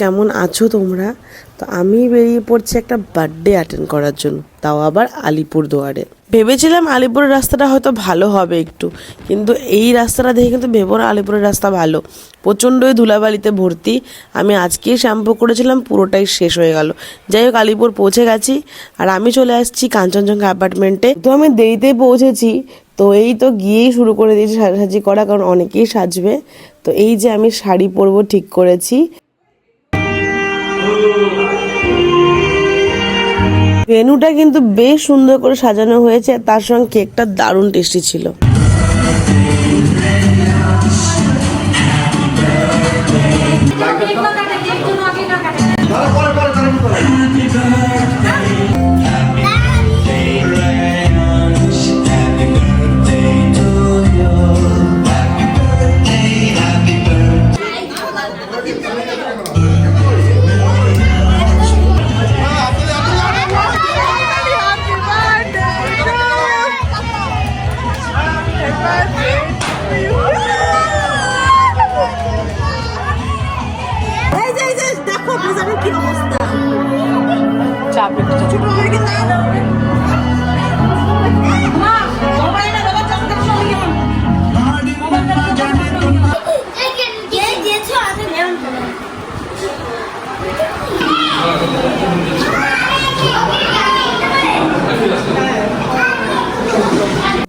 কেমন আছো তোমরা? তো আমি বেরিয়ে পড়ছি একটা বার্থডে অ্যাটেন্ড করার জন্য, তাও আবার আলিপুর দুয়ারে। ভেবেছিলাম আলিপুরের রাস্তাটা হয়তো ভালো হবে একটু, কিন্তু এই রাস্তাটা দেখে কিন্তু ভেবো না আলিপুরের রাস্তা ভালো। প্রচণ্ডই ধুলাবালিতে ভর্তি, আমি আজকেই শ্যাম্পু করেছিলাম, পুরোটাই শেষ হয়ে গেল। যাই হোক, আলিপুর পৌঁছে গেছি, আর আমি চলে আসছি কাঞ্চনজঙ্ঘা অ্যাপার্টমেন্টে তো আমি দেরিতে পৌঁছেছি, তো এই তো গিয়েই শুরু করে দিয়েছি সাজাসাজি করা, কারণ অনেকেই সাজবে। তো এই যে আমি শাড়ি পরবো ঠিক করেছি। ভেনুটা কিন্তু বেশ সুন্দর করে সাজানো হয়েছে তার সঙ্গে কেকটা দারুণ টেস্টি ছিল।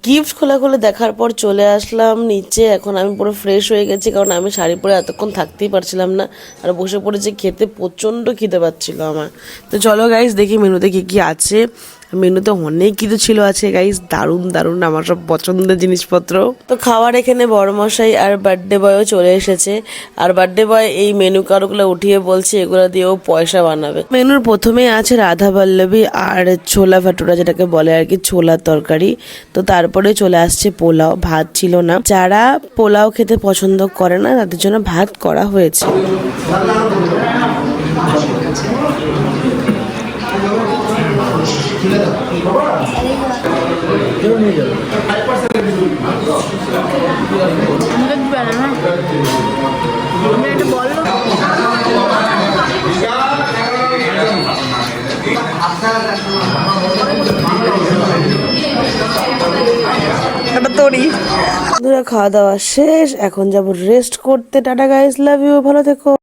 গিফট খোলা খুলে দেখার পর চলে আসলাম নিচে। এখন আমি পুরো ফ্রেশ হয়ে গেছি, কারণ আমি শাড়ি পরে এতক্ষণ থাকতেই পারছিলাম না। আর বসে পড়েছি, খেতে প্রচণ্ড খিদে পাচ্ছিল আমার। তো চলো গাইস দেখি মেনুতে কী কী আছে। মেনুতে অনেক কিছু ছিল আছে গাইস দারুণ দারুণ আমার সব পছন্দের জিনিসপত্র। তো খাওয়ার এখানে বড় মশাই আর বার্থডে বয়ও চলে এসেছে। আর বার্থডে বয় এই মেনু কার্ডগুলো উঠিয়ে বলছে এগুলো দিয়েও পয়সা বানাবে। মেনুর প্রথমে আছে রাধা পল্লবী আর ছোলা ভাটুরা যেটাকে বলে আর কি ছোলার তরকারি। তো তারপরে চলে আসছে পোলাও ভাত ছিল না। যারা পোলাও খেতে পছন্দ করে না তাদের জন্য ভাত করা হয়েছে। বন্ধুরা খাওয়া দাওয়া শেষ। এখন যাব রেস্ট করতে। টাটা গাইস লাভ ইউ ভালো থেকো।